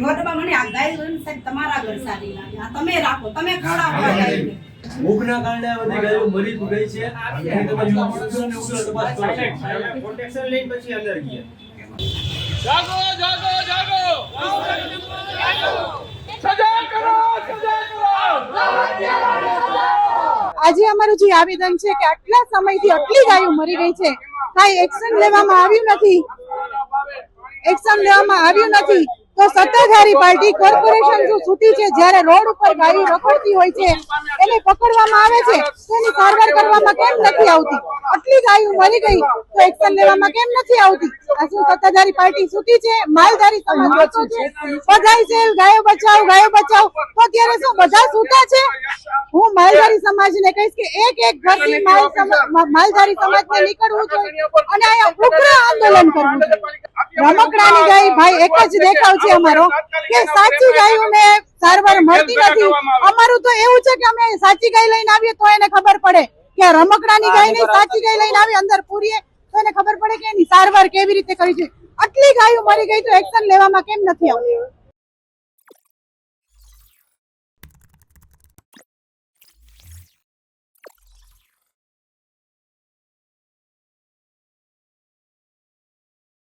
રોડમાં મને આ ગાય જોઈને સાહેબ તમારા ઘર સારી લાગે. આ તમે રાખો તમે ખવડાવો આ ગાયને. ભૂખના કારણે આ બધી ગાયો મરી ગઈ છે. એની તમે ઉગ્ર ને ઉગ્ર તપાસ કરો પ્રોટેક્શન લઈને પછી અંદર ગયા. જાગો જાગો જાગો. સજા કરો સજા કરો. આજે અમારું જે આવેદન છે કે આટલા સમયથી આટલી ગાયો મરી ગઈ છે કાંઈ એક્શન લેવામાં આવ્યું નથી? એક્શન લેવામાં આવ્યું નથી? તો સત્તાધારી પાર્ટી કોર્પોરેશન સૂતી છે, જ્યારે રોડ ઉપર ગાડી રખડતી હોય છે, એને પકડવામાં આવે છે તેની સારવાર કરવામાં કેમ નથી આવતી? આટલી ગાયો મરી ગઈ, તો એક્શન લેવામાં કેમ નથી આવતી? આ સત્તાધારી પાર્ટી સૂતી છે? માલધારી સમાજ છે? બધાય છે, ગાયો બચાવ ગાયો બચાવ. તો અત્યારે શું, બધા સૂતા છે? હું માલધારી સમાજને કહીશ કે એક એક ઘરથી માલ સમાજ માલધારી સમાજને નીકળવું જોઈએ અને અહીંયા ઉગ્ર આંદોલન કરવું જોઈએ. રમકડાની ગાય ભાઈ, એક જ દેખાવ છે અમારો, કે સાચી ગાયોને સારવાર મળતી નથી. અમારું તો એવું છે કે અમે સાચી ગાય લઈને આવીએ તો એને ખબર પડે કે રમકડાની ગાય નહીં, સાચી ગાય લઈને આવી અંદર પૂરીએ, તો એને ખબર પડે કે એની સારવાર કેવી રીતે કરવી છે. આટલી ગાયો મરી ગઈ તો એક્શન લેવામાં કેમ નથી આવતી?